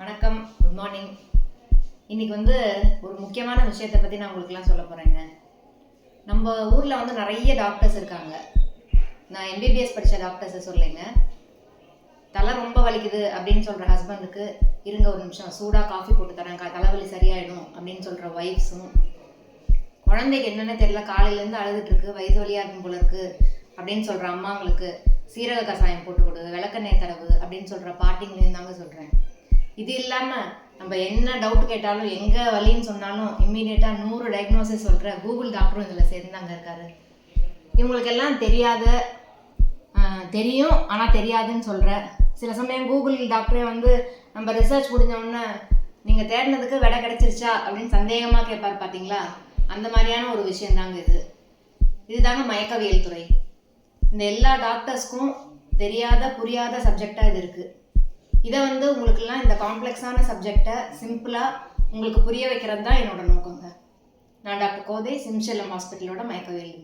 வணக்கம் good morning இன்னைக்கு வந்து ஒரு முக்கியமான விஷயத்தை பற்றி நான் உங்களுக்குலாம் சொல்ல போகிறேங்க நம்ம ஊரில் வந்து நிறைய டாக்டர்ஸ் இருக்காங்க. நான் எம்பிபிஎஸ் படித்த டாக்டர்ஸை சொல்லுங்க தலை ரொம்ப வலிக்குது அப்படின்னு சொல்கிற ஹஸ்பண்டுக்கு இருங்க ஒரு நிமிஷம். சூடாக காஃபி போட்டு தரேன். தலைவலி சரியாயிடும். அப்படின்னு சொல்கிற ஒய்ஃப்ஸும் குழந்தைக்கு என்னென்ன தெரியல. காலையிலேருந்து அழுதுட்டுருக்கு வயது வழியாக வலியாக இருக்கும் போல இருக்குது அப்படின்னு சொல்கிற அம்மாங்களுக்கு சீரக கசாயம் போட்டு கொடு. விளக்கெண்ணெய் தடவு. அப்படின்னு சொல்கிற பாட்டிங்களையும் தாங்க சொல்கிறேன் இது இல்லாமல் நம்ம என்ன டவுட் கேட்டாலும் எங்கே வழின்னு சொன்னாலும் இம்மீடியட்டாக நூறு டயக்னோசிஸ் சொல்கிற கூகுள் டாக்டரும் இதில் சேர்ந்தாங்க இருக்காரு. இவங்களுக்கெல்லாம் தெரியாத தெரியும் ஆனால் தெரியாதுன்னு சொல்கிற சில சமயம் கூகுள் டாக்டரே வந்து நம்ம ரிசர்ச் முடிஞ்சோடனே நீங்கள் தேடினதுக்கு விடை கிடைச்சிருச்சா? அப்படின்னு சந்தேகமாக கேட்பார் பார்த்தீங்களா அந்த மாதிரியான ஒரு விஷயந்தாங்க இது. இதுதாங்க மயக்கவியல் துறை. இந்த எல்லா டாக்டர்ஸ்க்கும் தெரியாத புரியாத சப்ஜெக்டாக இது இருக்குது இதை வந்து உங்களுக்கெல்லாம் இந்த காம்ப்ளெக்ஸான சப்ஜெக்டை சிம்பிளாக உங்களுக்கு புரிய வைக்கிறது தான் என்னோட நோக்கங்க. நான் டாக்டர் கோதை சிம்செல்லம் ஹாஸ்பிட்டலோட மயக்கவியல்